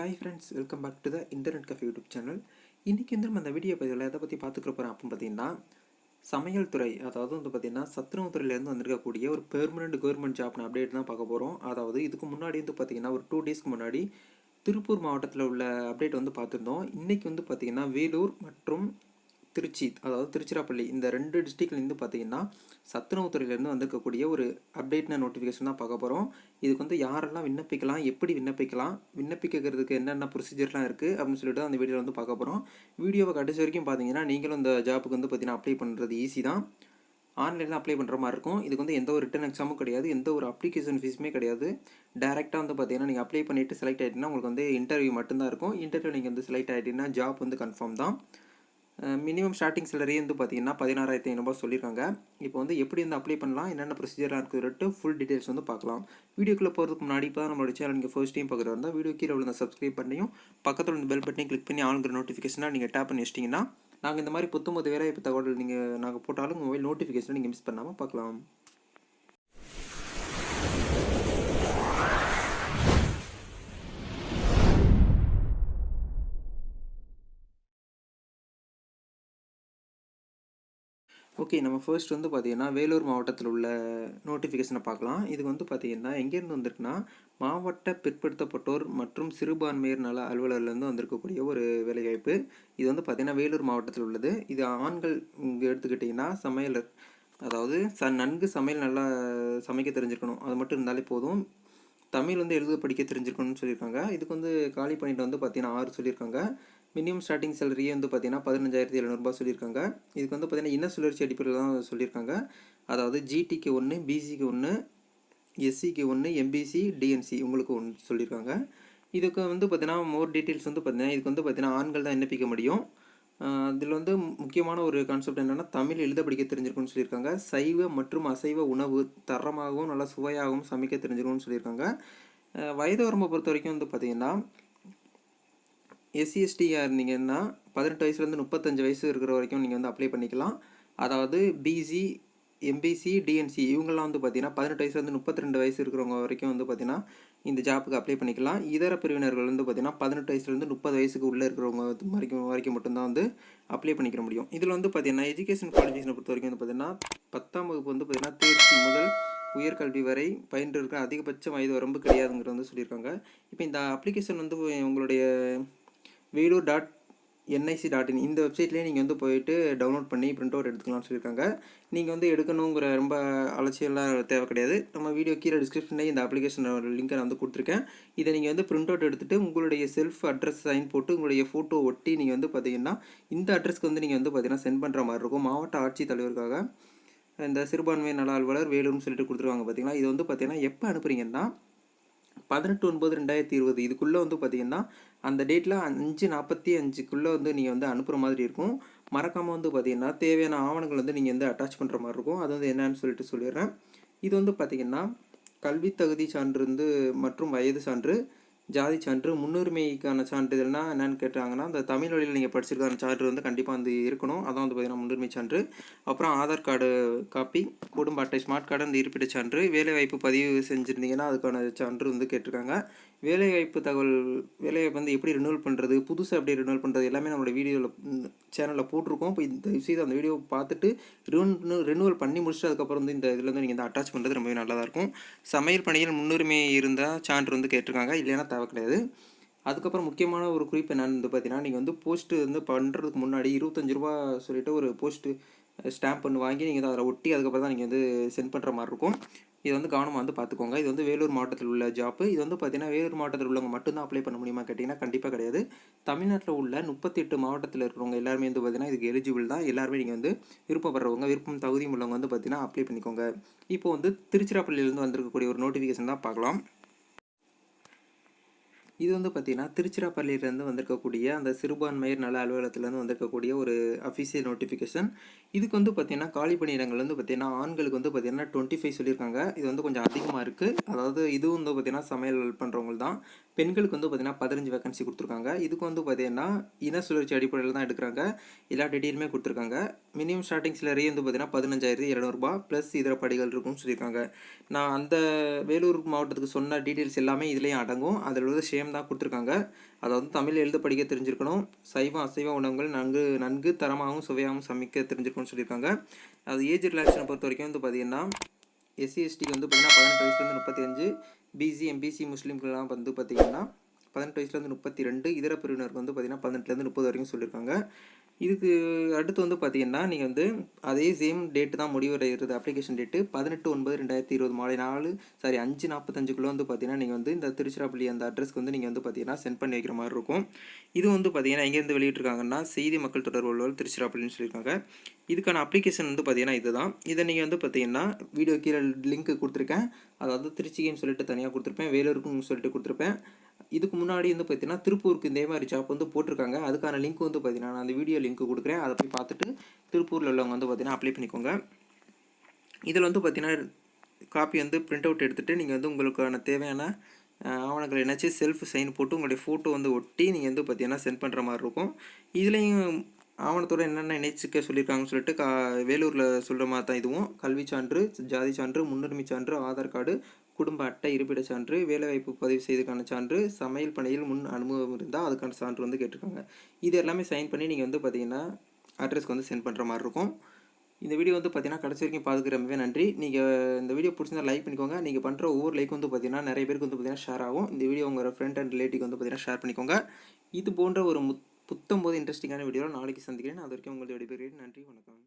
Hi friends welcome back to the internet cafe YouTube channel இன்றைக்கி வந்து நம்ம அந்த வீடியோ பதிவில் எதை பற்றி பார்த்துக்க போகிறோம் அப்படின்னு பார்த்தீங்கன்னா சமையல் துறை அதாவது வந்து பார்த்திங்கன்னா சத்துணவுத்துறையிலேருந்து வந்திருக்கக்கூடிய ஒரு பெர்மனெண்ட் கவர்மெண்ட் ஜாப்னு அப்டேட் தான் பார்க்க போகிறோம் அதாவது இதுக்கு முன்னாடி வந்து பார்த்திங்கன்னா ஒரு டூ டேஸ்க்கு முன்னாடி திருப்பூர் மாவட்டத்தில் உள்ள அப்டேட் வந்து பார்த்துருந்தோம். இன்றைக்கி வந்து பார்த்திங்கன்னா வேலூர் மற்றும் திருச்சி அதாவது திருச்சிராப்பள்ளி இந்த ரெண்டு டிஸ்ட்ரிக்ட்லேருந்து பார்த்தீங்கன்னா சத்துணவுத்துறையிலேருந்து வந்திருக்கக்கூடிய ஒரு அப்டேட்ன நோட்டிஃபிகேஷன் தான் பார்க்க போகிறோம் இதுக்கு வந்து யாரெல்லாம் விண்ணப்பிக்கலாம் எப்படி விண்ணப்பிக்கலாம் விண்ணப்பிக்கிறதுக்கு என்னென்ன ப்ரொசீஜர்லாம் இருக்குது அப்படின்னு சொல்லிட்டு அந்த வீடியோவில் வந்து பார்க்க போகிறோம் வீடியோவை கடைசி வரைக்கும் பார்த்தீங்கன்னா நீங்களும் இந்த ஜாப்புக்கு வந்து பார்த்தீங்கன்னா அப்ளை பண்ணுறது ஈஸி தான். ஆன்லைனில் அப்ளை பண்ணுற மாதிரி இருக்கும். இதுக்கு வந்து எந்த ஒரு ரிட்டன் எக்ஸாமும் கிடையாது. எந்த ஒரு அப்ளிகேஷன் ஃபீஸுமே கிடையாது. டேரெக்டாக வந்து பார்த்தீங்கன்னா நீங்கள் அப்ளை பண்ணிவிட்டு செலக்ட் ஆகிட்டீங்கன்னா உங்களுக்கு வந்து இன்டர்வியூ மட்டும்தான் இருக்கும். இன்டர்வியூ நீங்கள் வந்து செலக்ட் ஆகிட்டீங்கன்னா ஜாப் வந்து கன்ஃபார்ம் தான். மினிமம் ஸ்டார்டிங் சேலரி வந்து பார்த்தீங்கன்னா பதினாறாயிரத்தி ஐநூறுபா சொல்லியிருக்காங்க. இப்போ வந்து எப்படி வந்து அப்ளை பண்ணலாம்? என்னென்ன ப்ரொசீஜராக இருக்குதுட்டு ஃபுல் டீட்டெயில்ஸ் வந்து பார்க்கலாம். வீடியோக்குள்ளே போகிறதுக்கு முன்னாடி இப்போ தான் நம்மளோட சேனல் நீங்கள் ஃபர்ஸ்ட் டைம் பார்க்குறதா இருந்தால் வீடியோ கீழே உள்ள சப்ஸ்கிரைப் பண்ணியும் பக்கத்தில் உள்ள பெல் பட்டனையும் கிளிக் பண்ணி ஆளுங்கிற நோட்டிஃபிகேஷனாக நீங்கள் டேப் பண்ணி வச்சிட்டிங்கன்னா நாங்கள் இந்த மாதிரி புத்தம்பது வேலை இப்போ தகவல் நீங்கள் நாங்கள் போட்டாலும் மொபைல் நோட்டிஃபிகேஷனை நீங்கள் மிஸ் பண்ணாமல் பார்க்கலாம். ஓகே நம்ம ஃபர்ஸ்ட் வந்து பார்த்தீங்கன்னா வேலூர் மாவட்டத்தில் உள்ள நோட்டிஃபிகேஷனை பார்க்கலாம். இது வந்து பார்த்தீங்கன்னா எங்கேருந்து வந்திருக்குன்னா மாவட்ட பிற்படுத்தப்பட்டோர் மற்றும் சிறுபான்மையர் நல அலுவலர்லேருந்து வந்திருக்கக்கூடிய ஒரு வேலைவாய்ப்பு. இது வந்து பார்த்திங்கன்னா வேலூர் மாவட்டத்தில் உள்ளது. இது ஆண்கள் இங்கே எடுத்துக்கிட்டிங்கன்னா சமையலர் அதாவது ச நன்கு சமையல் நல்லா சமைக்க தெரிஞ்சிருக்கணும். அது மட்டும் இருந்தாலே போதும். தமிழ் வந்து எழுத படிக்க தெரிஞ்சிருக்கணும்னு சொல்லியிருக்காங்க. இதுக்கு வந்து காலி பண்ணிட்டு வந்து பார்த்திங்கன்னா ஆறு சொல்லியிருக்காங்க. மினிமம் ஸ்டார்டிங் சேலரியே வந்து பார்த்தீங்கன்னா பதினஞ்சாயிரத்தி எழுநூறுபா சொல்லியிருக்காங்க. இதுக்கு வந்து பார்த்திங்கன்னா இன சுழற்சி அடிப்படையில் தான் சொல்லியிருக்காங்க. அதாவது ஜிடிக்கு ஒன்று பிசிக்கு ஒன்று எஸ்சிக்கு ஒன்று எம்பிசி டிஎன்சி உங்களுக்கு ஒன்று சொல்லியிருக்காங்க. இதுக்கு வந்து பார்த்திங்கன்னா மோர் டீட்டெயில்ஸ் வந்து பார்த்திங்கன்னா இதுக்கு வந்து பார்த்திங்கன்னா ஆண்கள் தான் விண்ணப்பிக்க முடியும். இதில் வந்து முக்கியமான ஒரு கான்செப்ட் என்னென்னா தமிழ் எழுத படிக்க தெரிஞ்சிருக்கும்னு சொல்லியிருக்காங்க. சைவ மற்றும் அசைவ உணவு தரமாகவும் நல்லா சுவையாகவும் சமைக்க தெரிஞ்சிருக்கும்னு சொல்லியிருக்காங்க. வயது வரம்பை பொறுத்த வரைக்கும் வந்து பார்த்திங்கன்னா எஸ்சிஎஸ்டியாக இருந்தீங்கன்னா பதினெட்டு வயசுலேருந்து முப்பத்தஞ்சு வயசு இருக்கிற வரைக்கும் நீங்கள் வந்து அப்ளை பண்ணிக்கலாம். அதாவது பிசி எம்பிசி டிஎன்சி இவங்கெல்லாம் வந்து பார்த்தீங்கன்னா பதினெட்டு வயசுலேருந்து முப்பத்தி ரெண்டு வயசு இருக்கிறவங்க வரைக்கும் வந்து பார்த்தீங்கன்னா இந்த ஜாப்புக்கு அப்ளை பண்ணிக்கலாம். இதர பிரிவினர்கள் வந்து பார்த்தீங்கன்னா பதினெட்டு வயசுலேருந்து முப்பது வயசுக்கு உள்ளே இருக்கிறவங்க வரைக்கும் வரைக்கும் மட்டும்தான் வந்து அப்ளை பண்ணிக்க முடியும். இதில் வந்து பார்த்தீங்கன்னா எஜுகேஷன் குவாலிஃபிகேஷனை பொறுத்த வரைக்கும் வந்து பார்த்தீங்கன்னா பத்தாம் வகுப்பு வந்து பார்த்திங்கன்னா தேர்ச்சி முதல் உயர்கல்வி வரை பயின்று இருக்க அதிகபட்ச வயது வரம்பு கிடையாதுங்கிறது வந்து சொல்லியிருக்காங்க. இப்போ இந்த அப்ளிகேஷன் வந்து உங்களுடைய Vellore dot NIC dot in இந்த வெப்சைட்லேயே நீங்கள் வந்து போயிட்டு டவுன்லோட் பண்ணி பிரிண்ட் அவுட் எடுத்துக்கலாம்னு சொல்லியிருக்காங்க. நீங்கள் வந்து எடுக்கணுங்கிற ரொம்ப அலட்சியம்லாம் தேவை கிடையாது. நம்ம வீடியோ கீழே டிஸ்கிரிப்ஷன்லேயே இந்த அப்ளிகேஷனோட லிங்க்கை நான் வந்து கொடுத்துருக்கேன். இதை நீங்கள் வந்து பிரிண்ட் அவுட் எடுத்துகிட்டு உங்களுடைய செல்ஃப் அட்ரஸ் சைன் போட்டு உங்களுடைய ஃபோட்டோ ஒட்டி நீங்கள் வந்து பார்த்தீங்கன்னா இந்த அட்ரஸ்க்கு வந்து நீங்கள் வந்து பார்த்தீங்கன்னா சென்ட் பண்ணுற மாதிரி இருக்கும். மாவட்ட ஆட்சித்தலைவருக்காக இந்த சிறுபான்மை நல அலுவலர் வேலூர்னு சொல்லிட்டு கொடுத்துருவாங்க பார்த்தீங்கன்னா இது வந்து பார்த்தீங்கன்னா எப்போ அனுப்புறீங்கன்னா பதினெட்டு ஒன்பது ரெண்டாயிரத்தி இருபது. இதுக்குள்ளே வந்து பார்த்தீங்கன்னா அந்த டேட்டில் அஞ்சு நாற்பத்தி அஞ்சுக்குள்ளே வந்து நீங்கள் வந்து அனுப்புகிற மாதிரி இருக்கும். மறக்காமல் வந்து பார்த்தீங்கன்னா தேவையான ஆவணங்கள் வந்து நீங்கள் வந்து அட்டாச் பண்ணுற மாதிரி இருக்கும். அது வந்து என்னன்னு சொல்லிட்டு சொல்லிடுறேன். இது வந்து பார்த்திங்கன்னா கல்வி தகுதி சான்று வந்து மற்றும் வயது சான்று ஜாதி சான்று முன்னுரிமைக்கான சான்றிதழ்னா என்னென்னு கேட்டாங்கன்னா அந்த தமிழ் வழியில் நீங்கள் படிச்சிருக்கான சான்று வந்து கண்டிப்பாக வந்து இருக்கணும். அதான் வந்து பார்த்திங்கன்னா முன்னுரிமை சான்று. அப்புறம் ஆதார் கார்டு காப்பி குடும்ப அட்டை ஸ்மார்ட் கார்டு அந்த இருப்பிட சான்று. வேலைவாய்ப்பு பதிவு செஞ்சுருந்தீங்கன்னா அதுக்கான சான்று வந்து கேட்டிருக்காங்க. வேலைவாய்ப்பு தகவல் வேலைவாய்ப்பு வந்து எப்படி ரினுவல் பண்ணுறது புதுசாக எப்படி ரினுவல் பண்ணுறது எல்லாமே நம்மளோட வீடியோவில் சேனலில் போட்டிருக்கோம். இப்போ இந்த விஷயத்தை அந்த வீடியோ பார்த்துட்டு ரினு ரினுவல் பண்ணி முடிச்சுட்டு அதுக்கப்புறம் வந்து இந்த இதில் வந்து நீங்கள் இந்த அட்டாச் பண்ணுறது ரொம்பவே நல்லா தான் இருக்கும். சமையல் பணியில் முன்னுரிமை இருந்தால் சான்று வந்து கேட்டிருக்காங்க. இல்லைன்னா தேவை கிடையாது. அதுக்கப்புறம் முக்கியமான ஒரு குறிப்பு என்னென்னு வந்து பார்த்தீங்கன்னா நீங்கள் வந்து போஸ்ட்டு வந்து பண்ணுறதுக்கு முன்னாடி இருபத்தஞ்சி ரூபா சொல்லிட்டு ஒரு போஸ்ட்டு ஸ்டாம்ப் ஒன்று வாங்கி நீங்கள் அதில் ஒட்டி அதுக்கப்புறம் தான் நீங்கள் வந்து சென்ட் பண்ணுற மாதிரி இருக்கும். இது வந்து கவனமாக வந்து பார்த்துக்கோங்க இது வந்து வேலூர் மாவட்டத்தில் உள்ள ஜாப்பு இது வந்து பார்த்தீங்கன்னா வேலூர் மாவட்டத்தில் உள்ளவங்க மட்டும்தான் அப்ளை பண்ண முடியுமா கேட்டிங்கன்னா கண்டிப்பாக கிடையாது. தமிழ்நாட்டில் உள்ள முப்பத்தெட்டு மாவட்டத்தில் இருக்கிறவங்க எல்லாருமே வந்து பார்த்தீங்கன்னா இதுக்கு எலிஜிபிள் தான். எல்லாருமே நீங்கள் வந்து விருப்பப்படுறவங்க விருப்பம் தகுதி உள்ளவங்க வந்து பார்த்தீங்கன்னா அப்ளை பண்ணிக்கோங்க. இப்போ வந்து திருச்சிராப்பள்ளியிலேருந்து வந்திருக்கக்கூடிய ஒரு நோட்டிஃபிகேஷன் தான் பார்க்கலாம். இது வந்து பார்த்திங்கன்னா திருச்சிராப்பள்ளியிலேருந்து வந்திருக்கக்கூடிய அந்த சிறுபான்மையர் நல அலுவலகத்துலேருந்து வந்திருக்கக்கூடிய ஒரு அஃபீஷியல் நோட்டிஃபிகேஷன் இதுக்கு வந்து பார்த்திங்கன்னா காலி பணியிடங்கள் வந்து பார்த்திங்கன்னா ஆண்களுக்கு வந்து பார்த்திங்கன்னா டுவெண்ட்டி ஃபைவ் சொல்லியிருக்காங்க. இது வந்து கொஞ்சம் அதிகமாக இருக்குது அதாவது இதுவும் வந்து பார்த்திங்கன்னா சமையல் பண்ணுறவங்க தான். பெண்களுக்கு வந்து பார்த்திங்கன்னா பதினஞ்சு வேகன்சி கொடுத்துருக்காங்க. இதுக்கு வந்து பார்த்திங்கன்னா இன சுழற்சி அடிப்படையில் தான் எடுக்கிறாங்க. எல்லா டீட்டெயிலுமே கொடுத்துருக்காங்க. மினிமம் ஸ்டார்டிங் சேலரி வந்து பார்த்திங்கன்னா பதினஞ்சாயிரத்தி இரநூறுபா ப்ளஸ் இதர படிகள் இருக்கும்னு சொல்லியிருக்காங்க. நான் அந்த வேலூர் மாவட்டத்துக்கு சொன்ன டீட்டெயில்ஸ் எல்லாமே இதுலேயும் அடங்கும். அதில் உள்ள சேம் தான் கொடுத்துருக்காங்க. அதை வந்து தமிழ் எழுத படிக்க தெரிஞ்சிருக்கணும். சைவம் அசைவ உணவுகள் நன்கு நன்கு தரமாகவும் சுவையாகவும் சமைக்க தெரிஞ்சிருக்கணும்னு சொல்லியிருக்காங்க. அது ஏஜ் ரிலாக்ஷனை பொறுத்த வரைக்கும் வந்து பார்த்தீங்கன்னா எஸ்சி எஸ்டிக்கு வந்து பார்த்தீங்கன்னா பதினெட்டு வயசுலேருந்து முப்பத்தஞ்சு பிசி எம்பிசி முஸ்லீம்கள்லாம் வந்து பார்த்தீங்கன்னா பதினெட்டு வயசுலேருந்து முப்பத்தி ரெண்டு இதர பிரிவினருக்கு வந்து பார்த்தீங்கன்னா பதினெட்டுலேருந்து முப்பது வரைக்கும் சொல்லியிருக்காங்க. இதுக்கு அடுத்து வந்து பார்த்தீங்கன்னா நீங்கள் வந்து அதே சேம் டேட்டு தான் முடிவடைகிறது அப்ளிகேஷன் டேட்டு பதினெட்டு ஒன்பது ரெண்டாயிரத்தி இருபது மாலை நாலு சாரி அஞ்சு நாற்பத்தஞ்சுக்குள்ளே வந்து பார்த்தீங்கன்னா நீங்கள் வந்து இந்த திருச்சிராப்பள்ளி அந்த அட்ரஸ்க்கு வந்து நீங்கள் வந்து பார்த்தீங்கன்னா சென்ட் பண்ணி வைக்கிற மாதிரி இருக்கும். இது வந்து பார்த்தீங்கன்னா எங்கேருந்து வெளியிட்டிருக்காங்கன்னா செய்தி மக்கள் தொடர்பு அலுவலர் திருச்சிராப்பள்ளின்னு சொல்லியிருக்காங்க. இதுக்கான அப்ளிகேஷன் வந்து பார்த்தீங்கன்னா இதுதான். இதை நீங்கள் வந்து பார்த்தீங்கன்னா வீடியோ கீழே லிங்க் கொடுத்துருக்கேன். அதாவது திருச்சிக்குன்னு சொல்லிட்டு தனியாக கொடுத்துருப்பேன். வேலூருக்குன்னு சொல்லிட்டு கொடுத்துருப்பேன். இதுக்கு முன்னாடி வந்து பார்த்தீங்கன்னா திருப்பூருக்கு இதே மாதிரி ஜாப் வந்து போட்டிருக்காங்க. அதுக்கான லிங்க் வந்து பார்த்தீங்கன்னா நான் அந்த வீடியோ லிங்க் கொடுக்குறேன். அதை போய் பார்த்துட்டு திருப்பூரில் உள்ளவங்க வந்து பார்த்தீங்கன்னா அப்ளை பண்ணிக்கோங்க. இதில் வந்து பார்த்தீங்கன்னா காப்பி வந்து பிரிண்ட் அவுட் எடுத்துகிட்டு நீங்கள் வந்து உங்களுக்கான தேவையான ஆவணங்கள் ஆவணங்களை என்னாச்சு செல்ஃப் சைன் போட்டு உங்களுடைய ஃபோட்டோ வந்து ஒட்டி நீங்கள் வந்து பார்த்தீங்கன்னா சென்ட் பண்ணுற மாதிரி இருக்கும். இதுலேயும் ஆவணத்தோட என்னென்ன இணைச்சிக்க சொல்லியிருக்காங்கன்னு சொல்லிட்டு கா வேலூரில் சொல்கிற மாதிரி தான் இதுவும். கல்வி சான்று ஜாதி சான்று முன்னுரிமை சான்று ஆதார் கார்டு குடும்ப அட்டை இருப்பிட சான்று வேலைவாய்ப்பு பதிவு செய்ததுக்கான சான்று சமையல் பணியில் முன் அனுபவம் இருந்தால் அதுக்கான சான்று வந்து கேட்டிருக்காங்க. இது எல்லாமே சைன் பண்ணி நீங்கள் வந்து பார்த்தீங்கன்னா அட்ரஸ்க்கு வந்து சென்ட் பண்ணுற மாதிரி இருக்கும். இந்த வீடியோ வந்து பார்த்தீங்கன்னா கடைசி வரைக்கும் பார்த்துக்க ரொம்பவே நன்றி. நீங்கள் இந்த வீடியோ பிடிச்சிருந்தா லைக் பண்ணிக்கோங்க. நீங்கள் பண்ணுற ஒவ்வொரு லைக் வந்து பார்த்தீங்கன்னா நிறைய பேருக்கு வந்து பார்த்தீங்கன்னா ஷேர் ஆகும். இந்த வீடியோ உங்கள் ஃப்ரெண்ட் அண்ட் ரிலேட்டிவ் வந்து பார்த்தீங்கன்னா ஷேர் பண்ணிக்கோங்க. இது போன்ற ஒரு முத் புத்தம் போது இன்ட்ரெஸ்டிங்கான வீடியோவில் நாளைக்கு சந்திக்கிறேன். அது வரைக்கும் உங்களுடைய விடைபெறுகிறேன். நன்றி வணக்கம்.